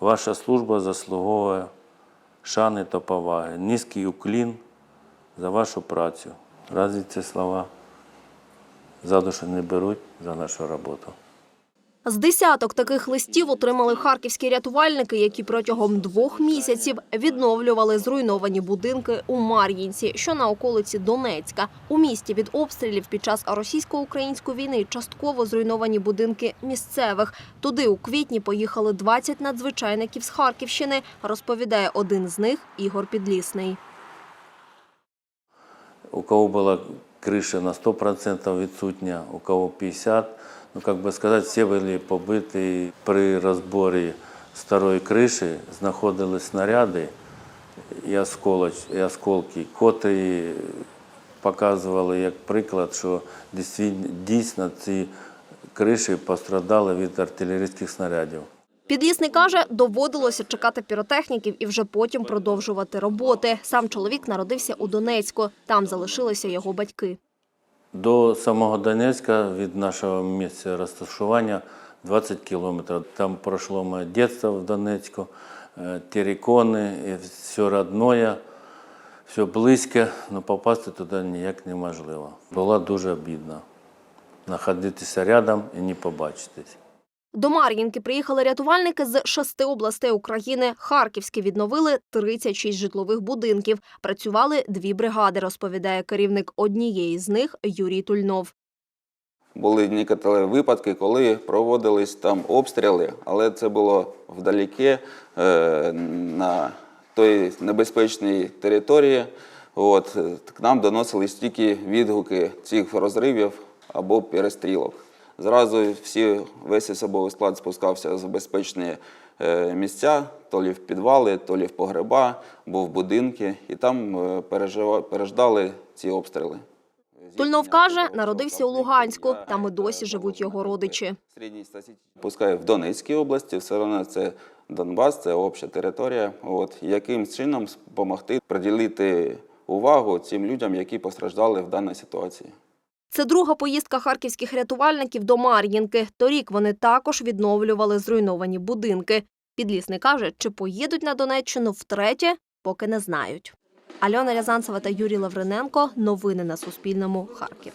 Ваша служба заслуговує шани та поваги. Низький уклін за вашу працю. Разві ці слова за душу не беруть за нашу роботу. З десяток таких листів отримали харківські рятувальники, які протягом двох місяців відновлювали зруйновані будинки у Мар'їнці, що на околиці Донецька. У місті від обстрілів під час російсько-української війни частково зруйновані будинки місцевих. Туди у квітні поїхали 20 надзвичайників з Харківщини, розповідає один з них Ігор Підлісний. У кого была крыша на 100% відсутня, у кого 50%. Ну, как бы сказать, всі були побиті. При розборі старої криші знаходили снаряди і, осколки, котрі показували як приклад, що дійсно ці криші пострадали від артилерійських снарядів. Підлісний каже, доводилося чекати піротехніків і вже потім продовжувати роботи. Сам чоловік народився у Донецьку. Там залишилися його батьки. До самого Донецька від нашого місця розташування 20 кілометрів. Там пройшло моє дитинство в Донецьку, е, терикони, все родное, все близько, але попасти туди ніяк неможливо. Було дуже обідно знаходитися рядом і не побачитись. До Мар'їнки приїхали рятувальники з шести областей України. Харківські відновили 36 житлових будинків. Працювали дві бригади, розповідає керівник однієї з них Юрій Тульнов. Були некоторі випадки, коли проводились там обстріли, але це було вдалеке е, на той небезпечній території. От, к нам доносились тільки відгуки цих розривів або перестрілок. Зразу всі, весь особовий склад спускався в безпечні е, місця, то лі в підвали, то лі в погреба, або в будинки, і там е, переждали ці обстріли. Тульнов каже, народився у Луганську. Там і досі живуть його родичі. Пускай в Донецькій області, все одно це Донбас, це обща територія. От яким чином допомогти приділити увагу цим людям, які постраждали в даній ситуації. Це друга поїздка харківських рятувальників до Мар'їнки. Торік вони також відновлювали зруйновані будинки. Підлісний каже, чи поїдуть на Донеччину втретє, поки не знають. Альона Рязанцева та Юрій Лавриненко. Новини на Суспільному. Харків.